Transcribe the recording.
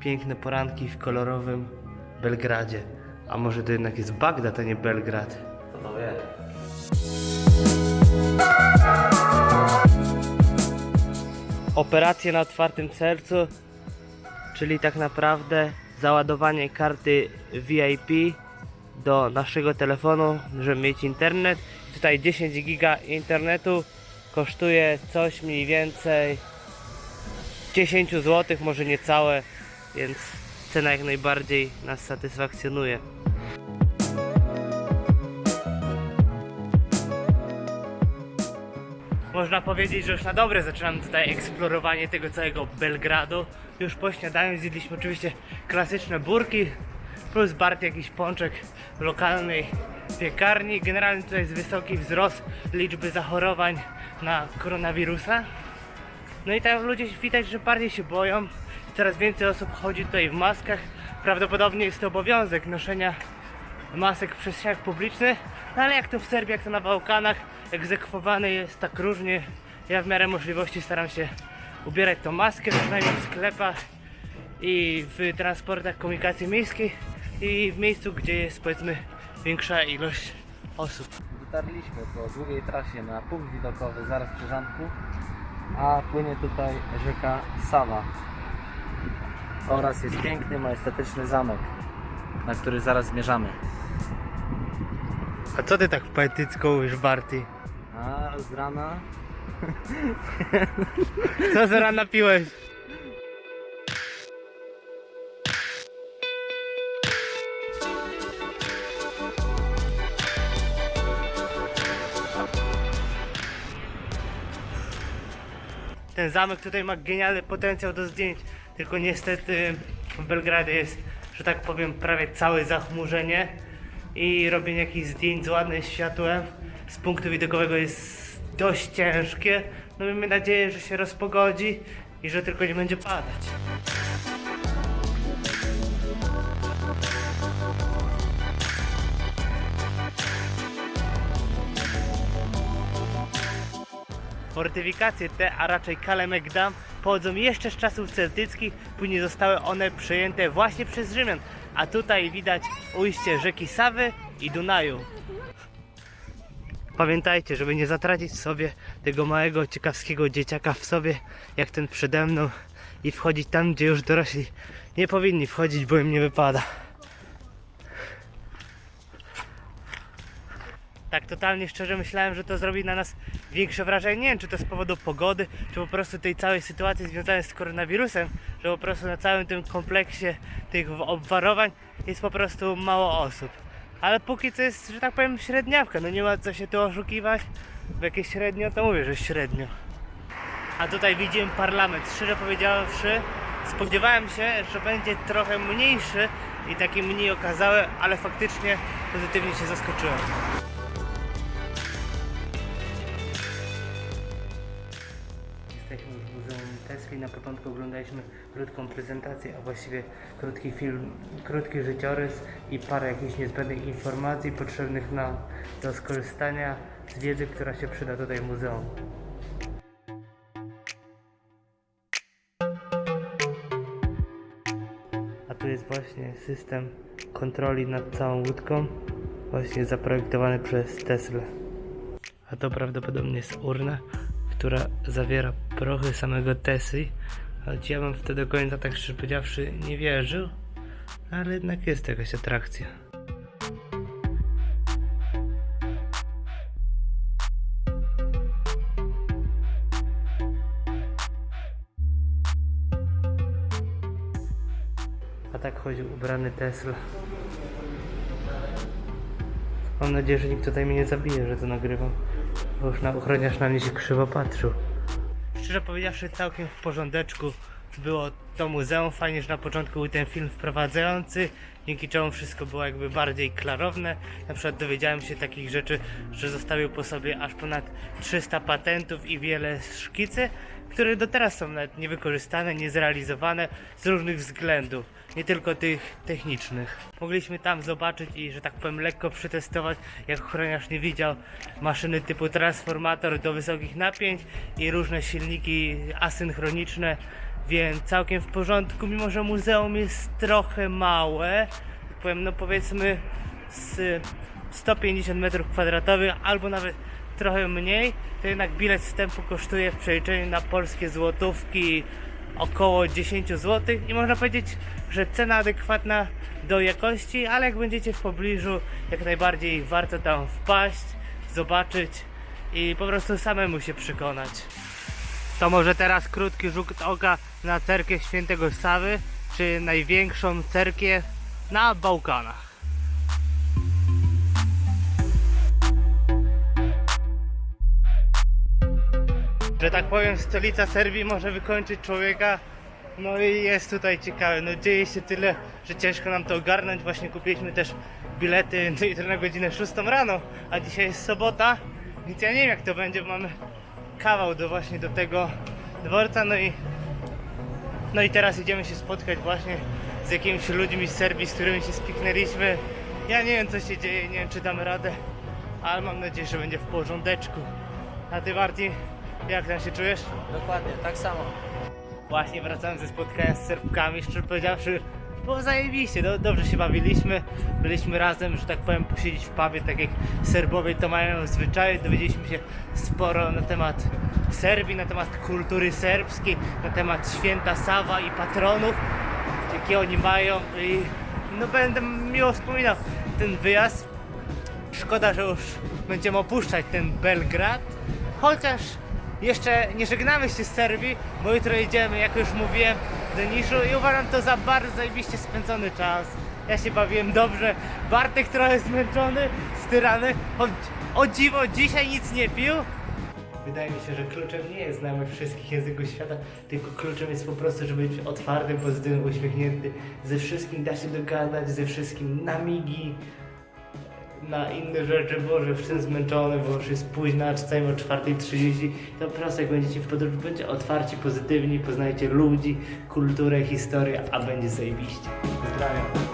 piękne poranki w kolorowym Belgradzie. A może to jednak jest Bagdad, a nie Belgrad? Kto to wie? Operacje na otwartym sercu, czyli tak naprawdę załadowanie karty VIP do naszego telefonu, żeby mieć internet. Tutaj 10 giga internetu kosztuje coś mniej więcej 10 zł, może niecałe, więc cena jak najbardziej nas satysfakcjonuje. Można powiedzieć, że już na dobre zaczynamy tutaj eksplorowanie tego całego Belgradu. Już po śniadaniu zjedliśmy oczywiście klasyczne burki, plus Bart jakiś pączek w lokalnej piekarni. Generalnie tutaj jest wysoki wzrost liczby zachorowań na koronawirusa. No i tam ludzie widać, że bardziej się boją. Coraz więcej osób chodzi tutaj w maskach. Prawdopodobnie jest to obowiązek noszenia masek w przestrzeniach publicznych. No ale jak to w Serbii, jak to na Bałkanach, egzekwowane jest tak różnie. Ja w miarę możliwości staram się ubierać tą maskę, przynajmniej w sklepach i w transportach komunikacji miejskiej i w miejscu, gdzie jest powiedzmy większa ilość osób. Dotarliśmy po długiej trasie na punkt widokowy zaraz przy a płynie tutaj rzeka Sava. Oraz jest piękny, majestatyczny zamek, na który zaraz zmierzamy. A co ty tak poetycko mówisz, Barty? A z rana Co za rana piłeś? Ten zamek tutaj ma genialny potencjał do zdjęć, tylko niestety w Belgradzie jest, że tak powiem, prawie całe zachmurzenie i robienie jakichś zdjęć z ładnym światłem z punktu widokowego jest dość ciężkie. No miejmy nadzieję, że się rozpogodzi i że tylko nie będzie padać. Fortyfikacje te, a raczej Kalemek Dam, pochodzą jeszcze z czasów celtyckich, później zostały one przejęte właśnie przez Rzymian, a tutaj widać ujście rzeki Sawy i Dunaju. Pamiętajcie, żeby nie zatracić sobie tego małego, ciekawskiego dzieciaka w sobie, jak ten przede mną i wchodzić tam, gdzie już dorośli nie powinni wchodzić, bo im nie wypada. Tak totalnie szczerze myślałem, że to zrobi na nas większe wrażenie. Nie wiem, czy to z powodu pogody, czy po prostu tej całej sytuacji związanej z koronawirusem, że po prostu na całym tym kompleksie tych obwarowań jest po prostu mało osób. Ale póki co jest, że tak powiem, średniawka. No nie ma co się tu oszukiwać. Bo jakieś średnio, to mówię, że średnio. A tutaj widzimy parlament. Szczerze powiedziawszy, spodziewałem się, że będzie trochę mniejszy i taki mniej okazały, ale faktycznie pozytywnie się zaskoczyłem. Jesteśmy w Muzeum Tesli. Na początku oglądaliśmy krótką prezentację, a właściwie krótki film, krótki życiorys i parę jakichś niezbędnych informacji potrzebnych nam do skorzystania z wiedzy, która się przyda tutaj w muzeum. A tu jest właśnie system kontroli nad całą łódką, właśnie zaprojektowany przez Tesla. A to prawdopodobnie jest urna, która zawiera prochy samego Tesli. Choć ja bym w to do końca, tak szczerze powiedziawszy, nie wierzył, ale jednak jest jakaś atrakcja. A tak chodził ubrany Tesla. Mam nadzieję, że nikt tutaj mnie nie zabije, że to nagrywam. Bo już na ochroniarz na mnie się krzywo patrzył. Szczerze powiedziawszy, całkiem w porządeczku było to muzeum. Fajnie, że na początku był ten film wprowadzający, dzięki czemu wszystko było jakby bardziej klarowne. Na przykład dowiedziałem się takich rzeczy, że zostawił po sobie aż ponad 300 patentów i wiele szkicy, które do teraz są nawet niewykorzystane, niezrealizowane z różnych względów, nie tylko tych technicznych. Mogliśmy tam zobaczyć i, że tak powiem, lekko przetestować, jak ochroniarz nie widział, maszyny typu transformator do wysokich napięć i różne silniki asynchroniczne więc całkiem w porządku, mimo że muzeum jest trochę małe. Powiem, no powiedzmy z 150 metrów kwadratowych albo nawet trochę mniej, to jednak bilet wstępu kosztuje w przeliczeniu na polskie złotówki około 10 zł i można powiedzieć, że cena adekwatna do jakości, ale jak będziecie w pobliżu, jak najbardziej warto tam wpaść, zobaczyć i po prostu samemu się przekonać. To może teraz krótki rzut oka na cerkiew świętego Sawy, czy największą cerkiew na Bałkanach. Że tak powiem, stolica Serbii może wykończyć człowieka. No i jest tutaj ciekawe. No dzieje się tyle, że ciężko nam to ogarnąć. Właśnie kupiliśmy też bilety do jutro na godzinę 6 rano, a dzisiaj jest sobota, więc ja nie wiem jak to będzie, bo mamy kawał do właśnie do tego dworca. No i no i teraz idziemy się spotkać właśnie z jakimiś ludźmi z Serbii, z którymi się spiknęliśmy. Ja nie wiem co się dzieje, nie wiem czy damy radę, ale mam nadzieję, że będzie w porządeczku. A ty Martin, jak tam się czujesz? Dokładnie, tak samo. Właśnie wracałem ze spotkania z Serbkami, szczerze powiedziawszy, było zajebiście, do, dobrze się bawiliśmy, byliśmy razem, że tak powiem, posiedzieć w pubie, tak jak Serbowie to mają zwyczaje, dowiedzieliśmy się sporo na temat Serbii, na temat kultury serbskiej, na temat święta Sawa i patronów, jakie oni mają i no będę miło wspominał ten wyjazd. Szkoda, że już będziemy opuszczać ten Belgrad, chociaż jeszcze nie żegnamy się z Serbii, bo jutro jedziemy, jak już mówiłem, do Niszu i uważam to za bardzo zajebiście spędzony czas. Ja się bawiłem dobrze, Bartek trochę zmęczony, styrany, o, o dziwo dzisiaj nic nie pił. Wydaje mi się, że kluczem nie jest znajomość wszystkich języków świata, tylko kluczem jest po prostu, żeby być otwarty, pozytywny, uśmiechnięty. Ze wszystkim da się dogadać, ze wszystkim na migi, na inne rzeczy, Boże, już jestem zmęczony, bo już jest późno, a czasami o 4.30, to po prostu jak będziecie w podróży, bądźcie otwarci, pozytywni, poznajcie ludzi, kulturę, historię, a będzie zajebiście. Pozdrawiam.